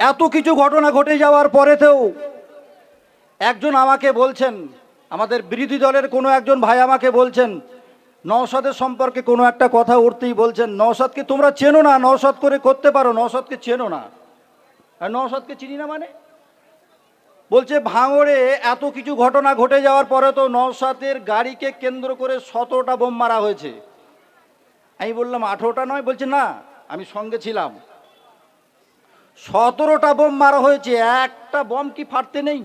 এত কিছু ঘটনা ঘটে যাওয়ার পরেতেও একজন আমাকে বলছেন, আমাদের বিরোধী দলের কোনো একজন ভাই আমাকে বলছেন, নওশাদের সম্পর্কে কোনো একটা কথা উঠতেই বলছেন, নওশাদকে তোমরা চেনো না, নওশাদ করে করতে পারো, নওশাদকে চেনো না। আর নওশাদকে চিনি না মানে? বলছে, ভাঙড়ে এত কিছু ঘটনা ঘটে যাওয়ার পরে তো নওশাদের গাড়িকে কেন্দ্র করে সতেরোটা বোম মারা হয়েছে। আমি বললাম, আঠেরোটা নয়? বলছে, না, আমি সঙ্গে ছিলাম। সতেরোটা বোম মারা হয়েছে, একটা বোম কি ফাটতে নেই?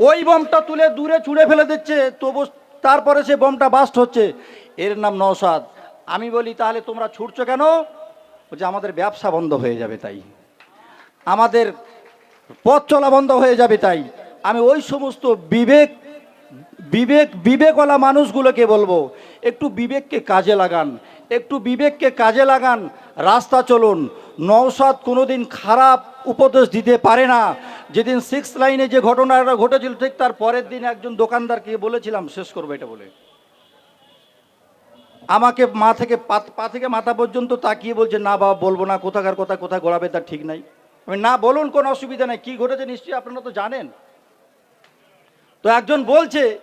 ওই বোমটা তুলে দূরে ছুঁড়ে ফেলে দিচ্ছে, তবু তারপরে সে বোমটা বাস্ট হচ্ছে। এর নাম নওশাদ। আমি বলি, তাহলে তোমরা ছুটছো কেন? যে আমাদের ব্যবসা বন্ধ হয়ে যাবে তাই। আমাদের পথ চলা বন্ধ হয়ে যাবে তাই। আমি ওই সমস্ত বিবেক বিবেক, বিবেকওয়ালা মানুষগুলোকে বলব, একটু বিবেককে কাজে লাগান। একটু বিবেককে কাজে লাগান, রাস্তা চলুন। নওশাদ কোনোদিন খারাপ উপদেশ দিতে পারে না। যেদিন সিক্স লাইনে যে ঘটনাটা ঘটেছিল, ঠিক তার পরের দিন একজন দোকানদারকে বলেছিলাম, শেষ করব এটা বলে। আমাকে মা থেকে পা- পা থেকে মাথা পর্যন্ত তাকিয়ে বলছে, না বাবা, বলব না, কোথাকার কথা, কোথায় গড়াবে তার ঠিক নাই। আমি, না, বলুন, কোনো অসুবিধা নেই, কী ঘটেছে নিশ্চয়ই আপনারা তো জানেন। তো একজন বলছে,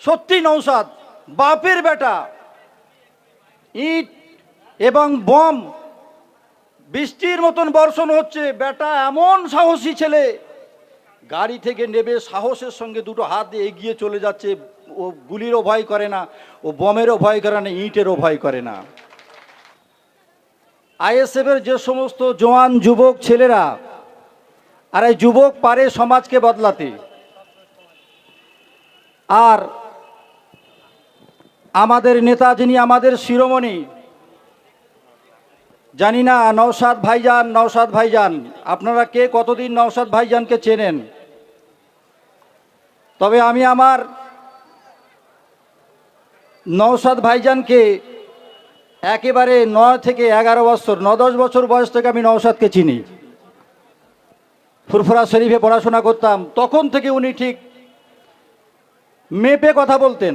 সত্যি নৌসাদ বাপের বেটা ইট এবং বম। বৃষ্টির মতন বর্ষণ হচ্ছে। বেটা, এমন সাহসী ছেলে। গাড়ি থেকে নেবে, সাহসের সঙ্গে দুটো হাত দিয়ে এগিয়ে চলে যাচ্ছে। ও গুলিরও ভয় করে না, ও বমেরও ভয় করে না, ইটেরও ভয় করে না। আইএসএফের যে সমস্ত জোয়ান যুবক ছেলেরা আর এই যুবক পারে সমাজকে বদলাতে। আর আমাদের নেতা যিনি, আমাদের শিরোমণি। জানি না, নওশাদ ভাইজান নওশাদ ভাইজান, আপনারা কে, কতদিন নওশাদ ভাইজানকে চেনেন? তবে আমি আমার নওশাদ ভাইজানকে একেবারে নয় থেকে এগারো বছর, ন দশ বছর বয়স থেকে আমি নওশাদকে চিনি। ফুরফুরা শরীফে পড়াশোনা করতাম, তখন থেকে উনি ঠিক মেপে কথা বলতেন।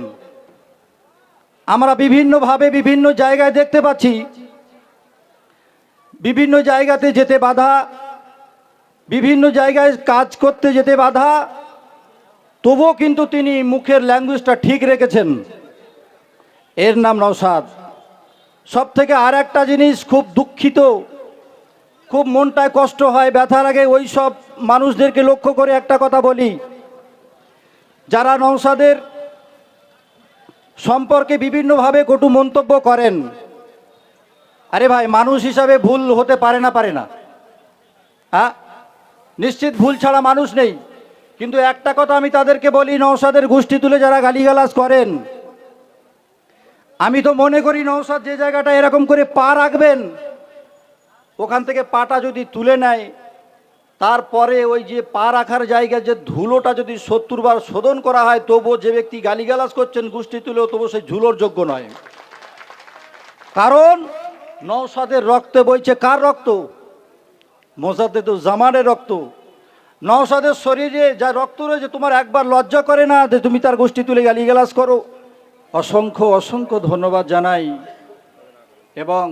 আমরা বিভিন্নভাবে বিভিন্ন জায়গায় দেখতে পাচ্ছি। বিভিন্ন জায়গাতে যেতে বাধা, বিভিন্ন জায়গায় কাজ করতে যেতে বাধা। তবুও কিন্তু তিনি মুখের ল্যাঙ্গুয়েজটা ঠিক রেখেছেন। এর নাম নওশাদ। সব থেকে আর একটা জিনিস খুব দুঃখিত, খুব মনটায় কষ্ট হয় ব্যথা লাগে ওই সব মানুষদেরকে লক্ষ্য করে একটা কথা বলি। যারা নওশাদের সম্পর্কে বিভিন্নভাবে কটু মন্তব্য করেন। আরে ভাই, মানুষ হিসাবে ভুল হতে পারে না পারে না। হ্যাঁ নিশ্চিত ভুল ছাড়া মানুষ নেই। কিন্তু একটা কথা আমি তাদেরকে বলি নৌসাদের গোষ্ঠী তুলে যারা গালিগালাজ করেন, আমি তো মনে করি নৌসাদ যে জায়গাটা এরকম করে পা রাখবেন, ওখান থেকে পাটা যদি তুলে নেয় তারপরে ওই যে পা রাখার জায়গায় যে ধুলোটা যদি সত্তর বার শোধন করা হয়, তবুও যে ব্যক্তি গালিগালাজ করছেন, গোষ্ঠী তুলেও তবু সেই ঝুলোর যোগ্য নয়। কারণ নৌসাদের রক্তে বইছে কার রক্ত? তো জামানের রক্ত। নৌসাদের শরীরে যা রক্ত রয়েছে, তোমার একবার লজ্জা করে না যে তুমি তার গোষ্ঠী তুলে গালিগালাজ করো? অসংখ্য অসংখ্য ধন্যবাদ জানাই। এবং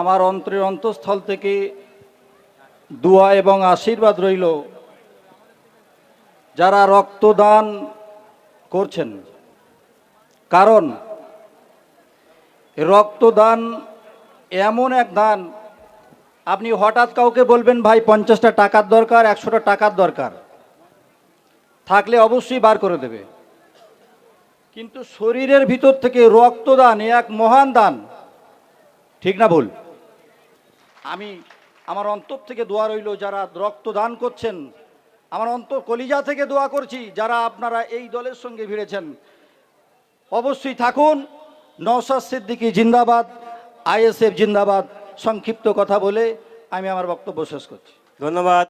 আমার অন্তরের অন্তঃস্থল থেকে দোয়া এবং আশীর্বাদ রইল। যারা রক্তদান করছেন, কারণ রক্তদান এমন এক দান, আপনি হঠাৎ কাউকে বলবেন, ভাই, পঞ্চাশটা টাকার দরকার, একশোটা টাকার দরকার। থাকলে অবশ্যই বার করে দেবে। কিন্তু শরীরের ভিতর থেকে রক্তদান এক মহান দান, ঠিক না ভুল? আমি আমার অন্তর থেকে দোয়া রইল যারা রক্তদান করছেন। আমার অন্তর কলিজা থেকে দোয়া করছি যারা আপনারা এই দলের সঙ্গে ভিড়েছেন। অবশ্যই থাকুন। নওশাদ সিদ্দিকি জিন্দাবাদ, আইএসএফ জিন্দাবাদ। সংক্ষিপ্ত কথা বলে আমি আমার বক্তব্য শেষ করছি। ধন্যবাদ।